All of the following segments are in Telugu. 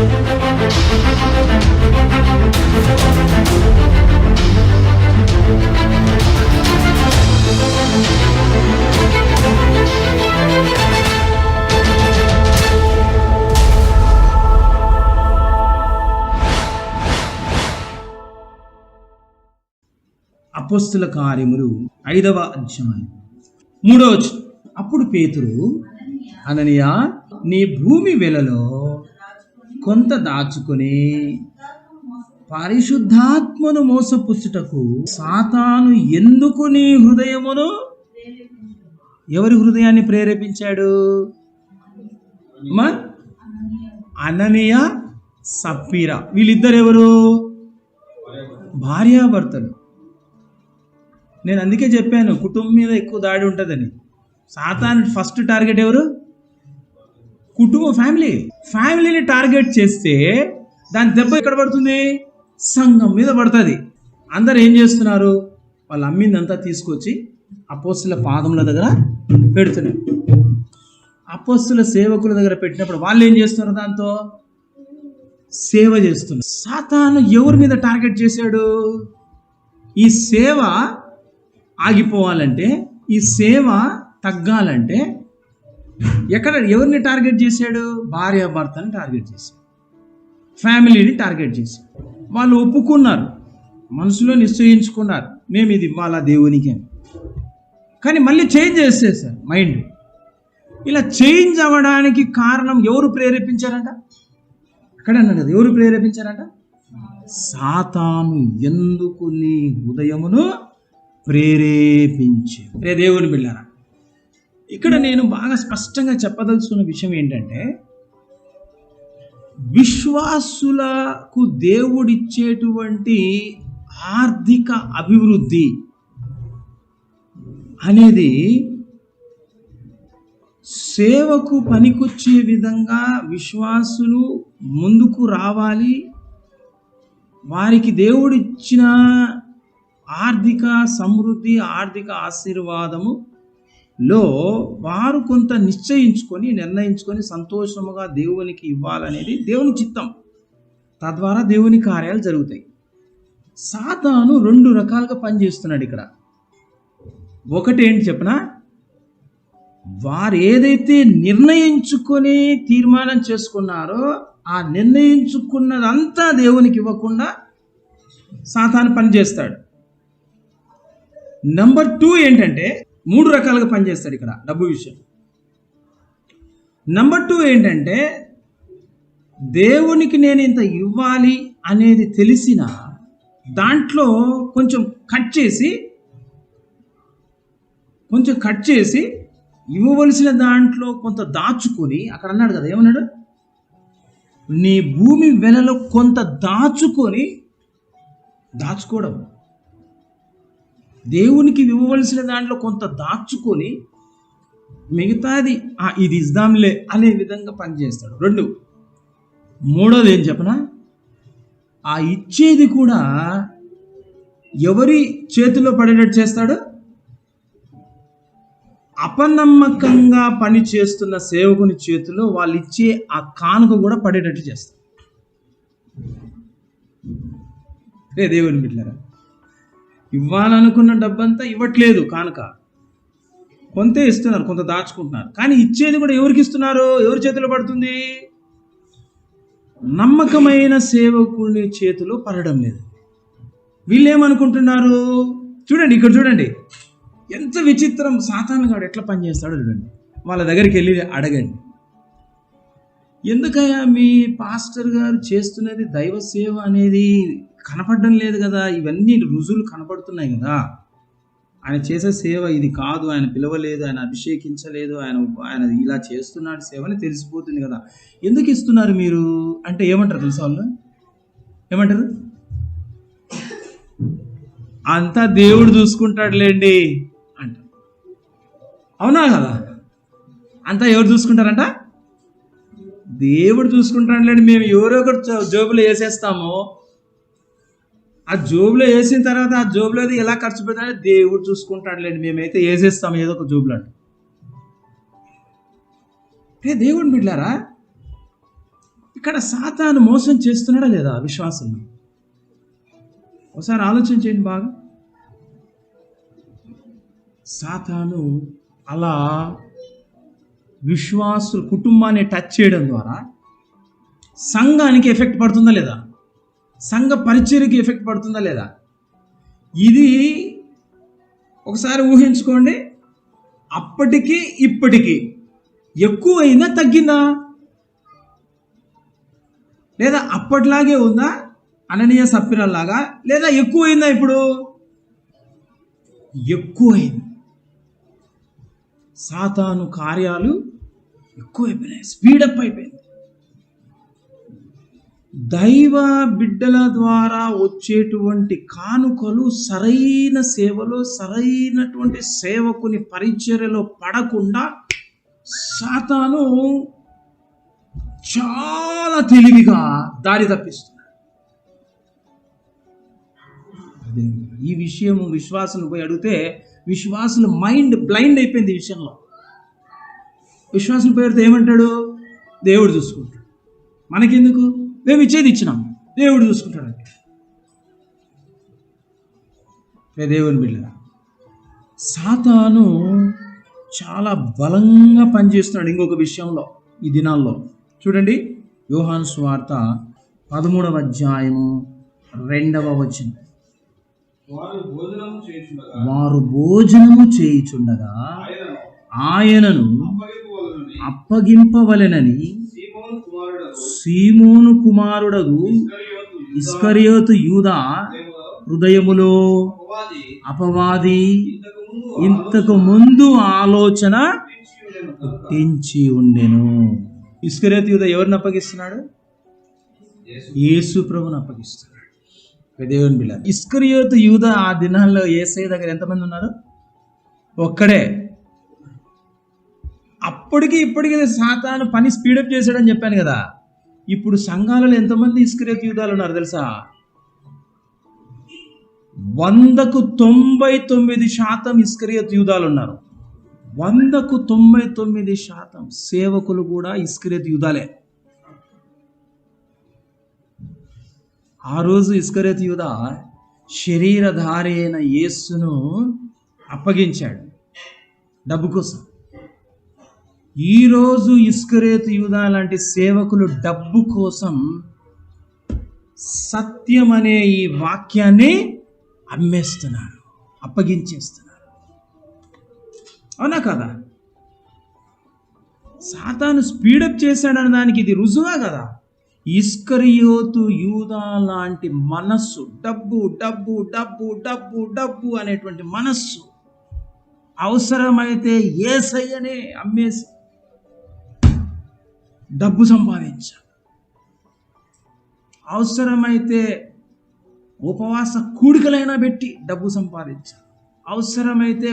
అపోస్తుల కార్యములు ఐదవ అధ్యాయం. మూడవ అప్పుడు పేతురు అననియా నీ భూమి వెలలో కొంత దాచుకొని పరిశుద్ధాత్మను మోసపుచ్చుటకు సాతాను ఎందుకు నీ హృదయమును? ఎవరి హృదయాన్ని ప్రేరేపించాడు? అననీయ సప్పీరా వీళ్ళిద్దరు ఎవరు భార్యాభర్తలు. నేను అందుకే చెప్పాను కుటుంబం మీద ఎక్కువ దాడి ఉంటుందని. సాతాను ఫస్ట్ టార్గెట్ ఎవరు? కుటుంబం ఫ్యామిలీ. ఫ్యామిలీని టార్గెట్ చేస్తే దాని దెబ్బ ఎక్కడ పడుతుంది? సంఘం మీద పడుతుంది. అందరు ఏం చేస్తున్నారు? వాళ్ళు అమ్మిందంతా తీసుకొచ్చి అపోస్తుల పాదముల దగ్గర పెడుతున్నారు. అపోస్తుల సేవకుల దగ్గర పెట్టినప్పుడు వాళ్ళు ఏం చేస్తున్నారు దాంతో? సేవ చేస్తున్నారు. సాతాను ఎవరి మీద టార్గెట్ చేశాడు? ఈ సేవ ఆగిపోవాలంటే ఈ సేవ తగ్గాలంటే ఎక్కడ ఎవరిని టార్గెట్ చేశాడు? భార్య భర్తని టార్గెట్ చేశాడు. ఫ్యామిలీని టార్గెట్ చేశాడు. వాళ్ళు ఒప్పుకున్నారు. మనసులో నిశ్చయించుకున్నారు. మేము ఇది ఇవ్వాలా దేవునికి అని. కానీ మళ్ళీ చేంజ్ చేసేసారు మైండ్. ఇలా చేంజ్ అవ్వడానికి కారణం ఎవరు ప్రేరేపించారంట? అక్కడ అన్నారు కదా ఎవరు ప్రేరేపించారంట? సాతాను ఎందుకు నీ హృదయమును ప్రేరేపించే? రే దేవుని బిళ్ళారా ఇక్కడ నేను బాగా స్పష్టంగా చెప్పదలుచుకున్న విషయం ఏంటంటే విశ్వాసులకు దేవుడిచ్చేటువంటి ఆర్థిక అభివృద్ధి అనేది సేవకు పనికొచ్చే విధంగా విశ్వాసులు ముందుకు రావాలి. వారికి దేవుడిచ్చిన ఆర్థిక సమృద్ధి ఆర్థిక ఆశీర్వాదము లో వారు కొంత నిశ్చయించుకొని నిర్ణయించుకొని సంతోషముగా దేవునికి ఇవ్వాలనేది దేవుని చిత్తం. తద్వారా దేవుని కార్యాలు జరుగుతాయి. సాతాను రెండు రకాలుగా పనిచేస్తున్నాడు ఇక్కడ. ఒకటి ఏంటి చెప్పనా? వారు ఏదైతే నిర్ణయించుకొని తీర్మానం చేసుకున్నారో ఆ నిర్ణయించుకున్నదంతా దేవునికి ఇవ్వకుండా సాతాను పనిచేస్తాడు. నంబర్ టూ ఏంటంటే మూడు రకాలుగా పనిచేస్తాడు ఇక్కడ డబ్బు విషయం. నెంబర్ టూ ఏంటంటే దేవునికి నేను ఇంత ఇవ్వాలి అనేది తెలిసిన దాంట్లో కొంచెం కట్ చేసి కొంచెం కట్ చేసి ఇవ్వవలసిన దాంట్లో కొంత దాచుకొని అక్కడ అన్నాడు కదా ఏమన్నాడు? నీ భూమి వెలలో కొంత దాచుకొని దాచుకోవడం. దేవునికి ఇవ్వవలసిన దాంట్లో కొంత దాచుకొని మిగతాది ఇది ఇద్దాంలే అనే విధంగా పనిచేస్తాడు. రెండు మూడోది ఏం చెప్పనా? ఆ ఇచ్చేది కూడా ఎవరి చేతిలో పడేటట్టు చేస్తాడు? అపనమ్మకంగా పని చేస్తున్న సేవకుని చేతిలో వాళ్ళు ఇచ్చే ఆ కానుక కూడా పడేటట్టు చేస్తారు రే దేవుని బిడ్డారా ఇవ్వాలనుకున్న డబ్బంతా ఇవ్వట్లేదు కానుక. కొంతే ఇస్తున్నారు కొంత దాచుకుంటున్నారు. కానీ ఇచ్చేది కూడా ఎవరికి ఇస్తున్నారు? ఎవరి చేతిలో పడుతుంది? నమ్మకమైన సేవకుని చేతిలో పడడం లేదు. వీళ్ళు ఏమనుకుంటున్నారు చూడండి ఇక్కడ చూడండి. ఎంత విచిత్రం సాతానుగాడు ఎట్లా పనిచేస్తాడో చూడండి. వాళ్ళ దగ్గరికి వెళ్ళి అడగండి. ఎందుకయ్యా మీ పాస్టర్ గారు చేస్తున్నది దైవ సేవ అనేది కనపడడం లేదు కదా? ఇవన్నీ రుజువులు కనపడుతున్నాయి కదా? ఆయన చేసే సేవ ఇది కాదు ఆయన పిలవలేదు ఆయన అభిషేకించలేదు ఆయన ఆయన ఇలా చేస్తున్నాడు సేవని తెలిసిపోతుంది కదా. ఎందుకు ఇస్తున్నారు మీరు? అంటే ఏమంటారు తెలుసా వాళ్ళు? ఏమంటారు? అంతా దేవుడు చూసుకుంటాడులేండి అంటారు. అవునా కదా? అంతా ఎవరు చూసుకుంటారంట? దేవుడు చూసుకుంటాడులేండి మేము ఎవరో ఒకటి జోబులో వేసేస్తాము. ఆ జోబులో వేసిన తర్వాత ఆ జోబులో అది ఎలా ఖర్చు పెడతాడో దేవుడు చూసుకుంటాడులేండి మేమైతే వేసేస్తాము ఏదో ఒక జోబులో అంటే. ఏ దేవుడు బిడ్డారా ఇక్కడ సాతాను మోసం చేస్తున్నాడా లేదా విశ్వాసం ఒకసారి ఆలోచన చేయండి బాగా. సాతాను అలా విశ్వాసుల కుటుంబాన్ని టచ్ చేయడం ద్వారా సంఘానికి ఎఫెక్ట్ పడుతుందా లేదా? సంఘ పరిచర్కి ఎఫెక్ట్ పడుతుందా లేదా? ఇది ఒకసారి ఊహించుకోండి. అప్పటికి ఇప్పటికి ఎక్కువైనా తగ్గిందా? లేదా అప్పట్లాగే ఉందా? అననీయ సప్పిరల్లాగా లేదా ఎక్కువైందా ఇప్పుడు? ఎక్కువైంది. సాతాను కార్యాలు ఎక్కువైపోయినాయి. స్పీడప్ అయిపోయింది. దైవ బిడ్డల ద్వారా వచ్చేటువంటి కానుకలు సరైన సేవలో సరైనటువంటి సేవకుని పరిచర్యలో పడకుండా సాతాను చాలా తెలివిగా దారి తప్పిస్తున్నాడు. ఈ విషయం విశ్వాసం పోయి అడిగితే విశ్వాసుల మైండ్ బ్లైండ్ అయిపోయింది ఈ విషయంలో. విశ్వాసం పేరుతో ఏమంటాడు? దేవుడు చూసుకుంటాడు. మనకెందుకు? మేము ఇచ్చేది ఇచ్చినాం. దేవుడు చూసుకుంటాడు. అంటే దేవుని బిడ్డరా సాతాను చాలా బలంగా పనిచేస్తున్నాడు ఇంకొక విషయంలో ఈ దినాల్లో. చూడండి యోహాన్ స్వార్త పదమూడవ అధ్యాయము రెండవ వచనం. వారు భోజనం చేయుచుండగా భోజనము చేయుచుండగా ఆయనను అప్పగింపవలెనని సీమోను కుమారుడగు ఇస్కరియోతు యూదా హృదయములో అపవాది ఇంతకు ముందు ఆలోచన పుట్టించి ఉండెను. కనుక తెంచి ఇస్కరియోతు యూదా ఎవరిని అప్పగిస్తున్నాడు? యేసు ప్రభుని అప్పగిస్తున్నాడు. దేవుని బిళ్ళ ఇస్కరియోతు యూద ఆ దినాల్లో ఏసై దగ్గర ఎంతమంది ఉన్నారు? ఒక్కడే. అప్పటికి ఇప్పటికి సాతాను పని స్పీడప్ చేశాడని చెప్పాను కదా. ఇప్పుడు సంఘాలలో ఎంతమంది ఇస్క్రేత్ యూదాలు ఉన్నారు తెలుసా? వందకు తొంభై తొమ్మిది శాతం ఇస్క్రియత్ యూదాలు ఉన్నారు. వందకు తొంభై తొమ్మిది శాతం సేవకులు కూడా ఇస్క్రియత్ యూదాలే. ఆ రోజు ఇస్కరేత్ యూద శరీరధారి అయిన యేస్సును అప్పగించాడు. డబ్బు కోసం. ఈరోజు ఇస్కరేత్ యూద లాంటి సేవకులు డబ్బు కోసం సత్యం అనే ఈ వాక్యాన్ని అమ్మేస్తున్నారు అప్పగించేస్తున్నారు. అవునా కదా? సాతాను స్పీడప్ చేశాడన్న దానికి ఇది రుజువా కదా? ఇస్కరియోతు యూదా లాంటి మనస్సు డబ్బు డబ్బు డబ్బు డబ్బు డబ్బు అనేటువంటి మనస్సు అవసరమైతే ఏసయ్యనే అమ్మేసి డబ్బు సంపాదించాలి అవసరమైతే ఉపవాస కూడికలైనా పెట్టి డబ్బు సంపాదించాలి అవసరమైతే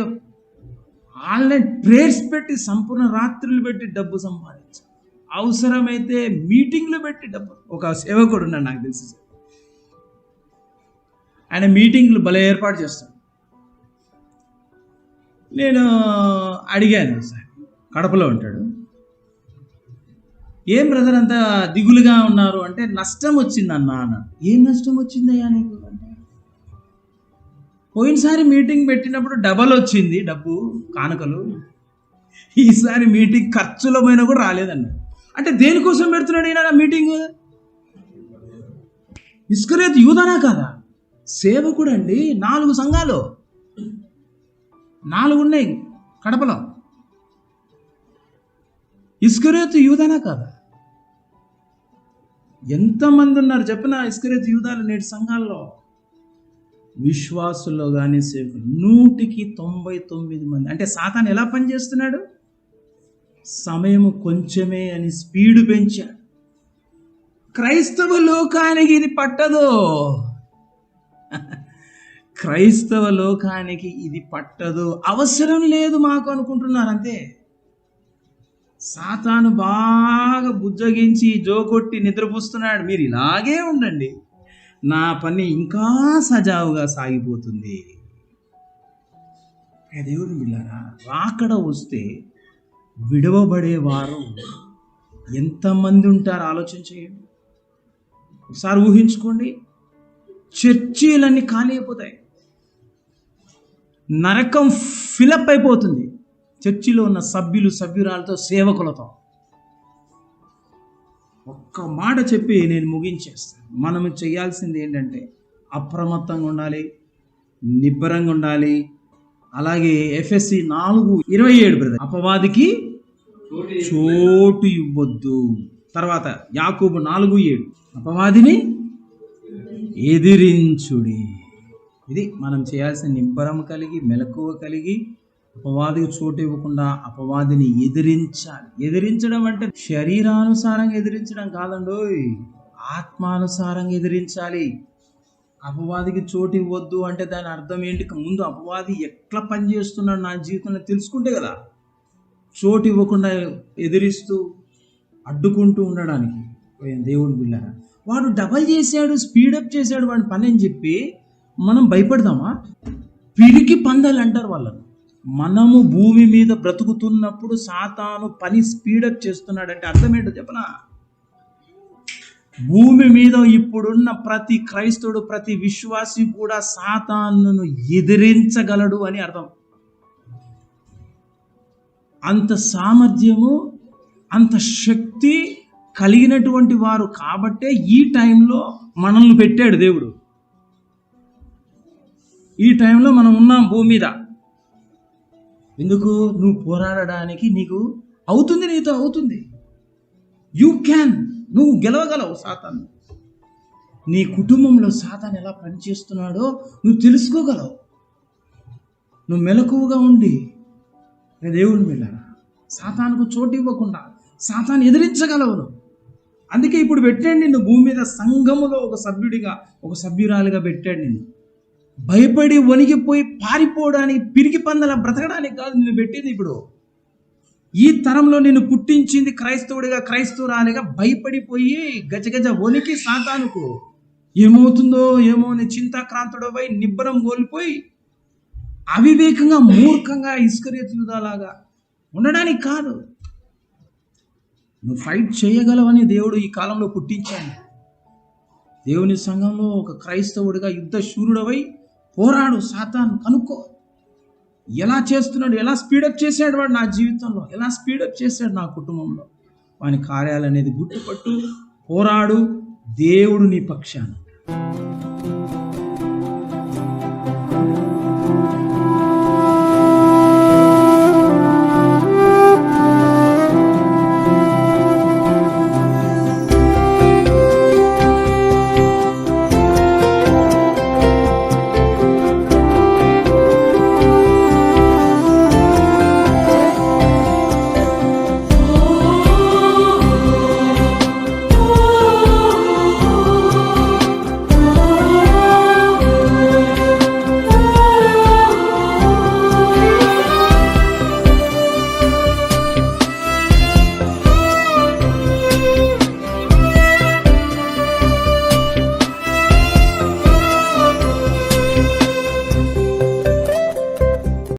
ఆన్లైన్ ప్రేయర్స్ పెట్టి సంపూర్ణ రాత్రులు పెట్టి డబ్బు సంపాదించాలి అవసరమైతే మీటింగ్లు పెట్టి డబ్బు ఒక సేవకుడు ఉన్నాడు నాకు తెలిసి ఆయన మీటింగ్లు భలే ఏర్పాటు చేస్తాడు. నేను అడిగాను సార్ కడపలో ఉంటాడు. ఏం బ్రదర్ అంత దిగులుగా ఉన్నారు అంటే నష్టం వచ్చింది అన్న అన్నాడు. ఏం నష్టం వచ్చిందయ్యా నీకు? అంటే పోయినసారి మీటింగ్ పెట్టినప్పుడు డబల్ వచ్చింది డబ్బు కానుకలు. ఈసారి మీటింగ్ ఖర్చులమైన కూడా రాలేదన్న. అంటే దేనికోసం పెడుతున్నాడు ఈయన మీటింగ్ ఇస్కరేత్ యూదనా కాదా? సేవకుడు అండి నాలుగు సంఘాలు. నాలుగు ఉన్నాయి కడపలో. ఇస్కరేత్ యూదనా కాదా? ఎంతమంది ఉన్నారు? చెప్పిన? ఇస్కరేత్ యూదాలు నేటి సంఘాల్లో. విశ్వాసుల్లో కానీ సేవకులు నూటికి తొంభై తొమ్మిది మంది. అంటే సాతాన్ ఎలా పనిచేస్తున్నాడు? సమయం కొంచెమే అని స్పీడ్ పెంచాడు. క్రైస్తవ లోకానికి ఇది పట్టదు. క్రైస్తవ లోకానికి ఇది పట్టదు. అవసరం లేదు మాకు అనుకుంటున్నారు అంతే. సాతాను బాగా బుజ్జగించి జోకొట్టి నిద్రపోస్తున్నాడు. మీరు ఇలాగే ఉండండి. నా పని ఇంకా సజావుగా సాగిపోతుంది. దేవుడు వీళ్ళారా రాకడ వస్తే విడవబడేవారు ఎంతమంది ఉంటారు? ఆలోచన చేయండి. ఒకసారి ఊహించుకోండి. చర్చీలన్నీ ఖాళీ అయిపోతాయి. నరకం ఫిలప్ అయిపోతుంది. చర్చిలో ఉన్న సభ్యులు సభ్యురాలతో సేవకులతో. ఒక్క మాట చెప్పి నేను ముగించేస్తాను. మనం చేయాల్సింది ఏంటంటే అప్రమత్తంగా ఉండాలి నిబ్బరంగా ఉండాలి. అలాగే ఎఫ్ఎస్సి నాలుగు ఇరవై ఏడు బ్రదర్. అపవాదికి చోటు చోటు ఇవ్వద్దు. తర్వాత యాకూబు నాలుగు ఏడు. అపవాదిని ఎదిరించుడి. ఇది మనం చేయాల్సిన నిబ్బరం కలిగి మెలకువ కలిగి అపవాదికి చోటు ఇవ్వకుండా అపవాదిని ఎదిరించాలి. ఎదిరించడం అంటే శరీరానుసారంగా ఎదిరించడం కాదండోయ్. ఆత్మానుసారంగా ఎదిరించాలి. అపవాదికి చోటు ఇవ్వద్దు అంటే దాని అర్థం ఏంటి? ముందు అపవాది ఎట్లా పనిచేస్తున్నాడు నా జీవితంలో తెలుసుకుంటే కదా. చోటు ఇవ్వకుండా ఎదిరిస్తూ అడ్డుకుంటూ ఉండడానికి. దేవుడు బిళ్ళారా. వాడు డబల్ చేశాడు స్పీడప్ చేశాడు వాడి పని అని చెప్పి మనం భయపడదామా? పిరికి పందాలు అంటారు వాళ్ళను. మనము భూమి మీద బ్రతుకుతున్నప్పుడు సాతాను పని స్పీడప్ చేస్తున్నాడంటే అర్థం ఏంటో చెప్పనా? భూమి మీద ఇప్పుడున్న ప్రతి క్రైస్తవుడు ప్రతి విశ్వాసి కూడా సాతానును ఎదిరించగలడు అని అర్థం. అంత సామర్థ్యము అంత శక్తి కలిగినటువంటి వారు కాబట్టే ఈ టైంలో మనల్ని పెట్టాడు దేవుడు. ఈ టైంలో మనం ఉన్నాం భూమి మీద. ఎందుకు? నువ్వు పోరాడడానికి నీకు అవుతుంది నీతో అవుతుంది. యూ క్యాన్ నువ్వు గెలవగలవు సాతాను. నీ కుటుంబంలో సాతాన్ ఎలా పనిచేస్తున్నాడో నువ్వు తెలుసుకోగలవు. నువ్వు మెలకువగా ఉండి నేను దేవుని వెళ్ళాను సాతానుకు చోటు ఇవ్వకుండా సాతాను ఎదిరించగలవు నువ్వు. అందుకే ఇప్పుడు పెట్టాడు నిన్ను భూమి మీద సంఘములో ఒక సభ్యుడిగా ఒక సభ్యురాలిగా పెట్టాడు. నిన్ను భయపడి వణిగిపోయి పారిపోవడానికి పిరిగి పందల బ్రతకడానికి కాదు నిన్ను పెట్టింది ఇప్పుడు. ఈ తరంలో నిన్ను పుట్టించింది క్రైస్తవుడిగా క్రైస్తవురాలిగా భయపడిపోయి గజగజ వణికి సాతానుకు. ఏమవుతుందో ఏమో అని చింతాక్రాంతుడపై నిబ్బరం కోల్పోయి అవివేకంగా మూర్ఖంగా ఇస్కరియలాగా ఉండడానికి కాదు. నువ్వు ఫైట్ చేయగలవని దేవుడు ఈ కాలంలో పుట్టించాను దేవుని సంఘంలో ఒక క్రైస్తవుడిగా యుద్ధ శూరుడవై పోరాడు సాతాన్ కనుక్కో. ఎలా చేస్తున్నాడు ఎలా స్పీడప్ చేశాడు వాడు నా జీవితంలో ఎలా స్పీడప్ చేశాడు నా కుటుంబంలో. వాని కార్యాలు అనేది గుర్తుపట్టు పోరాడు దేవుడు నీ పక్షాన.